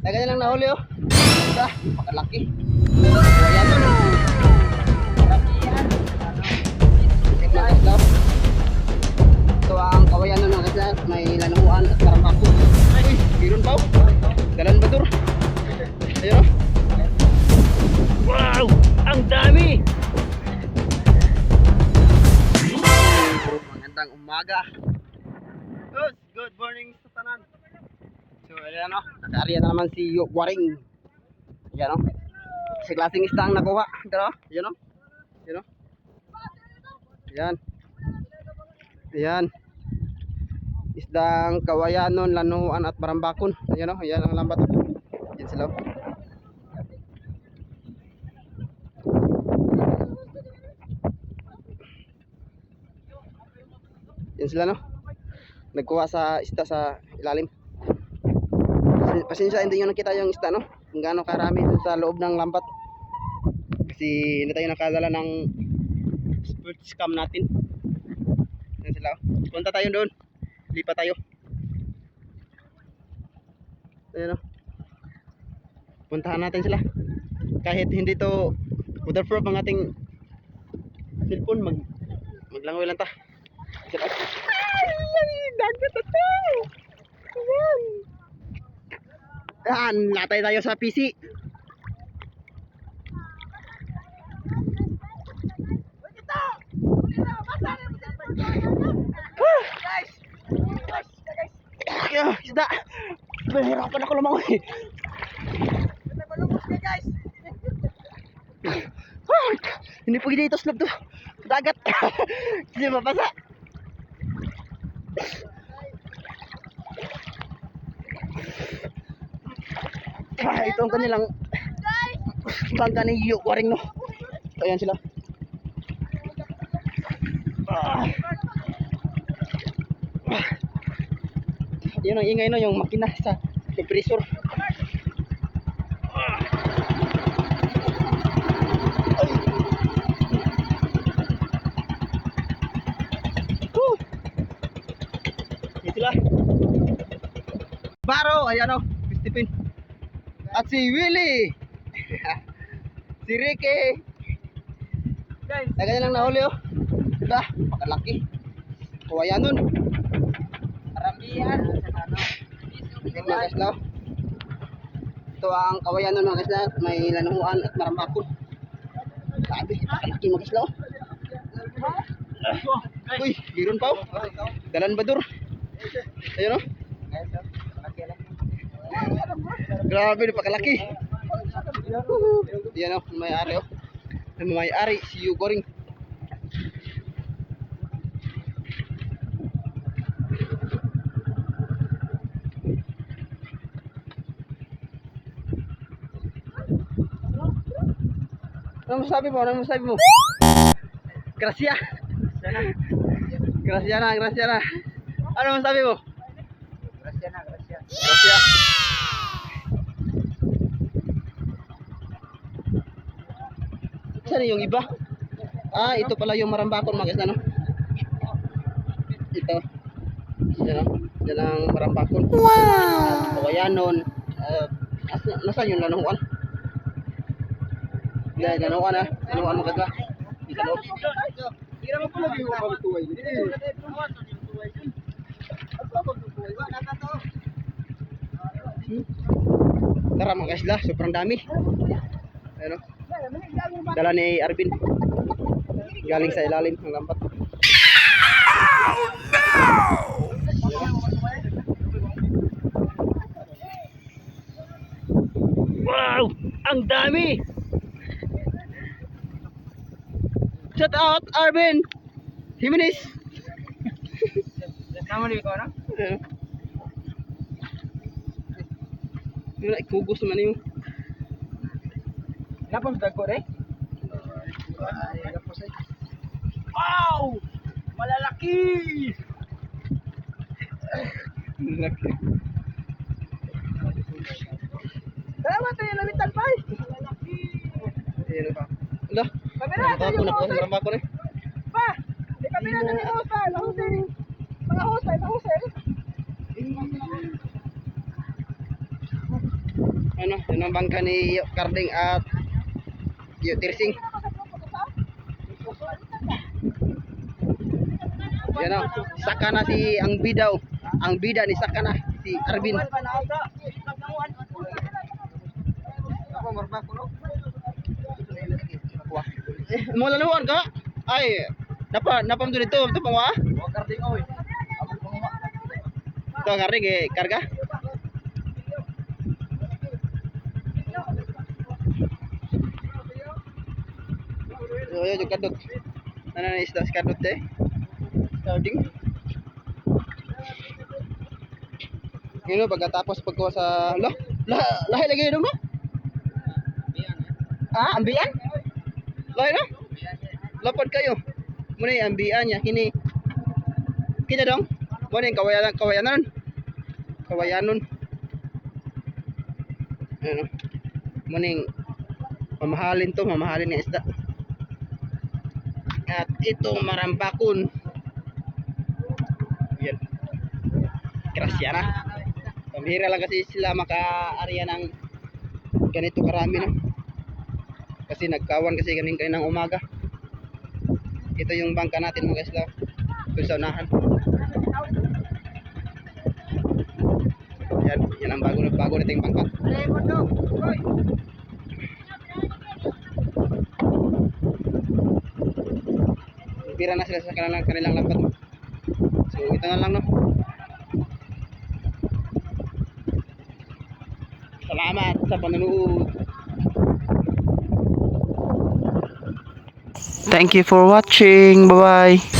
Taga lang nahuli oh. Ito, makalaki. Ayan na ito. Ang kawayan nun kasla. May lanuan at karambako. Ay, meron pa oh. Dalan ba dur? Ayun oh. Wow! Ang dami! Magandang umaga. Ayan o. Nakaariya na naman si Waring. Ayan o. Sa klaseng isda ang nakuha. Ito o. Ayan o. Ayan o. Ayan. Ayan. Isdang kawayanon, lanuan at barambakon. Ayan o. Ayan ang lambat. Ayan sila o. Yan sila no. Nagkuha sa isda sa ilalim. Pasensya hindi nyo nakita yung isda no. Kung gaano karami dun sa loob ng lambat. Kasi hindi tayo nakadala ng sport scam natin. Yan sila. oh. Punta tayo doon. Lipat tayo. Ayan o. Puntahan natin sila. Kahit hindi to waterproof ang ating cellphone, mag maglangoy lang ta. Ay, dagat ito. Ayan. Yan, latay tayo sa PC. Guys! Guys! Isda! Mahirapan ako lumangoy. guys! Hindi po dito slope to. Dagat. Hindi mabasa. Ah, ito ang kanilang bangka ni Yu Waring no. Ayan sila. Ah. Ah. Yun ang ingay no, yung makina sa compressor. Ah. Whew. Yan sila. Baro, ayan o, Stephen. At si Willie. si Ricky. Guys, Taga lang nahuli oh. Diba? Makalaki. Kawayan nun. karamihan. Mga kasla. Ito ang kawayan nun mga kasla. May lanuhuan at marambakon. Sabi, makalaki mga kasla oh. Uy, meron pa oh. Dalan badur. Ayun oh. Grabe, napakalaki. Yan oh, may ari oh. May ari si Yu Goring. Ano masabi mo? Ano masabi mo? Gracia. Gracia na, gracia na. Ano masabi mo? Grasya na, grasya. Gracia. Saan yung iba? Ah, ito pala yung marambakon mga guys, ano? Ito. Yan o. Yan ang marambakon. Wow! Kawayanon. Uh, nasa, nasaan yung lanuhuan? Yan, lanuhuan ah. Lanuhuan mo kagla. Isa loob. Tira mo pala yung mga tuway. Tara mga guys, lah, sobrang dami. Ano? Dala ni Arvin. Galing sa ilalim ng lambat. Wow! Ang dami! Shout out Arvin! Jimenez! Tama rin ko, no? Ano? Wala, ikugos naman yung Napang dago rin? Wow! Malalaki! laki. Salamat tayo lamitan pa Ayan pa. Ala, Kamera, marambako na po, marambako na. Pa! Di kamera na ni Osa, lahusay. Mga lahusay. Ano, yun ang bangka ni Carding at Yo Tirsing. Yan o, saka na si ang bida o. Ang bida ni saka na si Arvin. Mo laluan ka? Ay, napa napam dito ito pang wa? Ito Carding eh, karga. So, yun yung kadot. Ano na isda si kadot eh? Starting. O, pagkatapos pagkuha sa... Lah, lah, lahi lagi yun mo? Ah, ambian? Lahi na? Lapad kayo. Muna yung ambian niya, kini. Kini dong? Muna yung kawayan, kawayanon. Kawayanon. Ano? Muna yung mamahalin to, mamahalin ng isda. At ito marambakon. Yan. Grasya na. Pambihira lang kasi sila maka-area ng ganito karami no. Kasi nagkawan kasi kanin kaninang umaga. Ito yung bangka natin mga isla. Doon sa unahan. Yan, yan ang bago bago nating bangka. Pira na sila sa kanilang, kanilang lambat. So, ito na lang, no? Salamat sa panonood. Thank you for watching. Bye-bye.